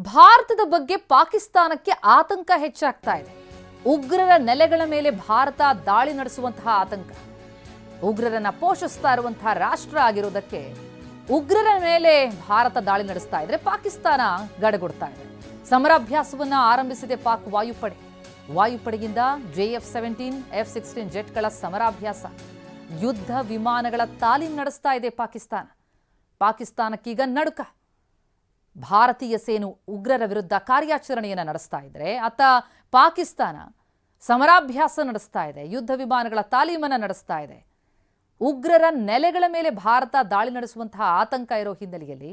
ಭಾರತದ ಬಗ್ಗೆ ಪಾಕಿಸ್ತಾನಕ್ಕೆ ಆತಂಕ ಹೆಚ್ಚಾಗ್ತಾ ಇದೆ. ಉಗ್ರರ ನೆಲೆಗಳ ಮೇಲೆ ಭಾರತ ದಾಳಿ ನಡೆಸುವಂತಹ ಆತಂಕ. ಉಗ್ರರನ್ನ ಪೋಷಿಸ್ತಾ ಇರುವಂತಹ ರಾಷ್ಟ್ರ ಆಗಿರೋದಕ್ಕೆ ಉಗ್ರರ ಮೇಲೆ ಭಾರತ ದಾಳಿ ನಡೆಸ್ತಾ ಇದ್ರೆ ಪಾಕಿಸ್ತಾನ ಗಡಗೊಡ್ತಾ ಇದೆ. ಸಮರಾಭ್ಯಾಸವನ್ನ ಆರಂಭಿಸಿದೆ ಪಾಕ್ ವಾಯುಪಡೆ. ವಾಯುಪಡೆಯಿಂದ ಜೆಎಫ್ ಸೆವೆಂಟೀನ್, ಎಫ್ ಸಿಕ್ಸ್ಟೀನ್ ಜೆಟ್ಗಳ ಸಮರಾಭ್ಯಾಸ. ಯುದ್ಧ ವಿಮಾನಗಳ ತಾಲೀಮ್ ನಡೆಸ್ತಾ ಇದೆ ಪಾಕಿಸ್ತಾನ. ಪಾಕಿಸ್ತಾನಕ್ಕೀಗ ನಡುಕ. ಭಾರತೀಯ ಸೇನು ಉಗ್ರರ ವಿರುದ್ಧ ಕಾರ್ಯಾಚರಣೆಯನ್ನು ನಡೆಸ್ತಾ ಇದ್ರೆ ಅತ್ತ ಪಾಕಿಸ್ತಾನ ಸಮರಾಭ್ಯಾಸ ನಡೆಸ್ತಾ ಇದೆ, ಯುದ್ಧ ವಿಮಾನಗಳ ತಾಲೀಮನ್ನು ನಡೆಸ್ತಾ ಇದೆ. ಉಗ್ರರ ನೆಲೆಗಳ ಮೇಲೆ ಭಾರತ ದಾಳಿ ನಡೆಸುವಂತಹ ಆತಂಕ ಇರೋ ಹಿನ್ನೆಲೆಯಲ್ಲಿ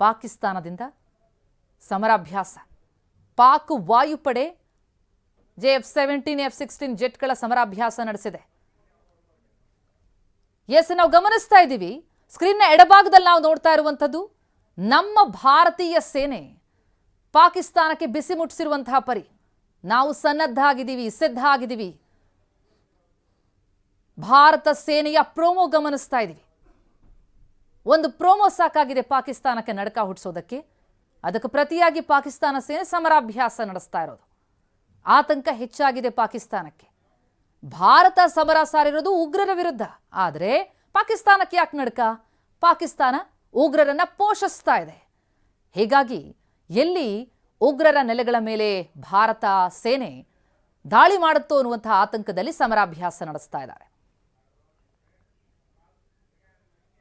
ಪಾಕಿಸ್ತಾನದಿಂದ ಸಮರಾಭ್ಯಾಸ. ಪಾಕ್ ವಾಯುಪಡೆ J F seventeen, F sixteen ಜೆಟ್ಗಳ ಸಮರಾಭ್ಯಾಸ ನಡೆಸಿದೆ. ಎಸ್, ನಾವು ಗಮನಿಸ್ತಾ ಇದ್ದೀವಿ. ಸ್ಕ್ರೀನ್ನ ಎಡಭಾಗದಲ್ಲಿ ನಾವು ನೋಡ್ತಾ ಇರುವಂಥದ್ದು ನಮ್ಮ ಭಾರತೀಯ ಸೇನೆ ಪಾಕಿಸ್ತಾನಕ್ಕೆ ಬಿಸಿ ಮುಟ್ಟಿಸಿರುವಂತಹ ಪರಿ. ನಾವು ಸನ್ನದ್ಧ ಆಗಿದ್ದೀವಿ ಸಿದ್ಧ ಆಗಿದ್ದೀವಿ ಭಾರತ ಸೇನೆಯ ಪ್ರೋಮೋ ಗಮನಿಸ್ತಾ ಇದ್ದೀವಿ ಒಂದು ಪ್ರೋಮೋ ಸಾಕಾಗಿದೆ ಪಾಕಿಸ್ತಾನಕ್ಕೆ ನಡಕ ಹುಟ್ಟಿಸೋದಕ್ಕೆ. ಅದಕ್ಕೆ ಪ್ರತಿಯಾಗಿ ಪಾಕಿಸ್ತಾನ ಸೇನೆ ಸಮರಾಭ್ಯಾಸ ನಡೆಸ್ತಾ ಇರೋದು. ಆತಂಕ ಹೆಚ್ಚಾಗಿದೆ ಪಾಕಿಸ್ತಾನಕ್ಕೆ. ಭಾರತ ಸಮರ ಸಾರಿರೋದು ಉಗ್ರರ ವಿರುದ್ಧ. ಆದರೆ ಪಾಕಿಸ್ತಾನಕ್ಕೆ ಯಾಕೆ ನಡಕ? ಪಾಕಿಸ್ತಾನ ಉಗ್ರರನ್ನ ಪೋಷಿಸ್ತಾ ಇದೆ. ಹೀಗಾಗಿ ಎಲ್ಲಿ ಉಗ್ರರ ನೆಲೆಗಳ ಮೇಲೆ ಭಾರತ ಸೇನೆ ದಾಳಿ ಮಾಡುತ್ತೋ ಅನ್ನುವಂತಹ ಆತಂಕದಲ್ಲಿ ಸಮರಾಭ್ಯಾಸ ನಡೆಸ್ತಾ ಇದ್ದಾರೆ.